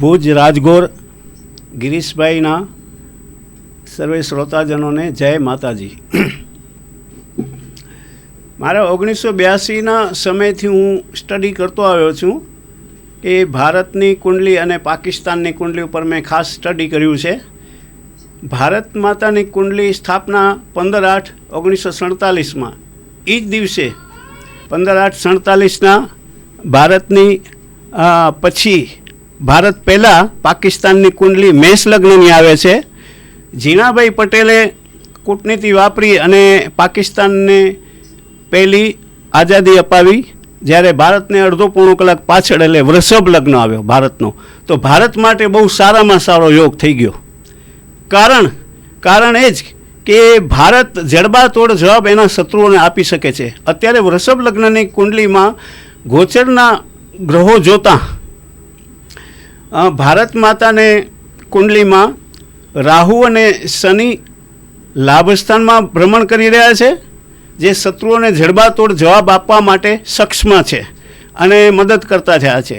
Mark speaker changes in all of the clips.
Speaker 1: ભુજ રાજગોર ગિરીશભાઈના સર્વે શ્રોતાજનોને જય માતાજી. મારા ઓગણીસો બ્યાસીના સમયથી હું સ્ટડી કરતો આવ્યો છું એ ભારતની કુંડલી અને પાકિસ્તાનની કુંડલી ઉપર મેં ખાસ સ્ટડી કર્યું છે. ભારત માતાની કુંડલી સ્થાપના પંદર આઠ ઓગણીસો સડતાલીસમાં. એ જ દિવસે પંદર આઠ સડતાલીસના ભારતની પછી ભારત પહેલાં પાકિસ્તાનની કુંડલી મેષ લગ્નની આવે છે. ઝીણાભાઈ પટેલે કૂટનીતિ વાપરી અને પાકિસ્તાનને પહેલી આઝાદી અપાવી, જ્યારે ભારતને અડધો પોણો કલાક પાછળ એટલે વૃષભ લગ્ન આવ્યો ભારતનો. તો ભારત માટે બહુ સારામાં સારો યોગ થઈ ગયો. કારણ કારણ એ જ કે ભારત જડબાતોડ જવાબ એના શત્રુઓને આપી શકે છે. અત્યારે વૃષભ લગ્નની કુંડલીમાં ગોચરના ગ્રહો જોતાં ભારત માતાને કુંડલીમાં રાહુ અને શનિ લાભસ્થાનમાં ભ્રમણ કરી રહ્યા છે, જે શત્રુઓને જડબાતોડ જવાબ આપવા માટે સક્ષમ છે અને મદદ કરતા થયા છે.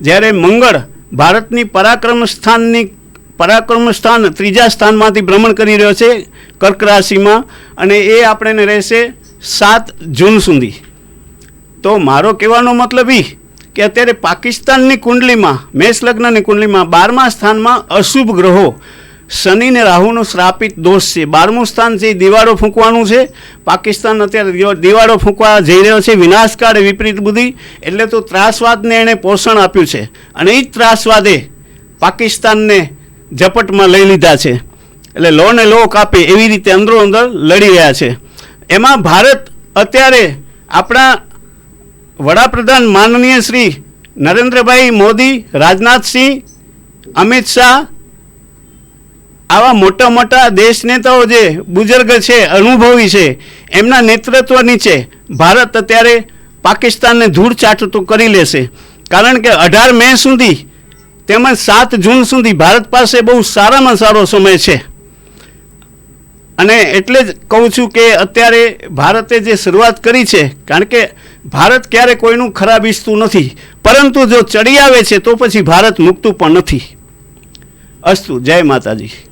Speaker 1: જ્યારે મંગળ ભારતની પરાક્રમ સ્થાનની, પરાક્રમ સ્થાન ત્રીજા સ્થાનમાંથી ભ્રમણ કરી રહ્યો છે, કર્ક રાશિમાં, અને એ આપણને રહેશે સાત જૂન સુધી. તો મારો કહેવાનો મતલબ એ કે અત્યારે પાકિસ્તાનની કુંડલીમાં મેષ લગ્નની કુંડલીમાં બારમા સ્થાનમાં અશુભ ગ્રહો. શનિ ને રાહુનો શ્રાપિત દોષ છે. બારમું સ્થાન છે, દિવાળો ફૂંકવાનું છે. પાકિસ્તાન અત્યારે દિવાળો ફૂંકવા જઈ રહ્યો છે. વિનાશકાળ, વિપરીત બુદ્ધિ, એટલે તો ત્રાસવાદને એણે પોષણ આપ્યું છે. અને એ જ ત્રાસવાદે પાકિસ્તાનને ઝપટમાં લઈ લીધા છે. એટલે લો ને લો કાપે એવી રીતે અંદરો અંદર લડી રહ્યા છે. એમાં ભારત અત્યારે આપણા વડાપ્રધાન માનનીય શ્રી નરેન્દ્રભાઈ મોદી, રાજનાથસિંહ, અમિત શાહ, આવા મોટા મોટા દેશ નેતાઓ જે બુજુર્ગ છે, અનુભવી છે, એમના નેતૃત્વ નીચે ભારત અત્યારે પાકિસ્તાનને ધૂળ ચાટતું કરી લેશે. કારણ કે અઢાર મે સુધી તેમજ સાત જૂન સુધી ભારત પાસે બહુ સારામાં સારો સમય છે. અને એટલે જ કહું છું કે અત્યારે ભારતે જે શરૂઆત કરી છે, કારણ કે ભારત ક્યારે કોઈનું ખરાબ ઈચ્છતું નથી, પરંતુ જો ચડી આવે છે તો પછી ભારત મૂકતું પણ નથી. અસ્તુ, જય માતાજી.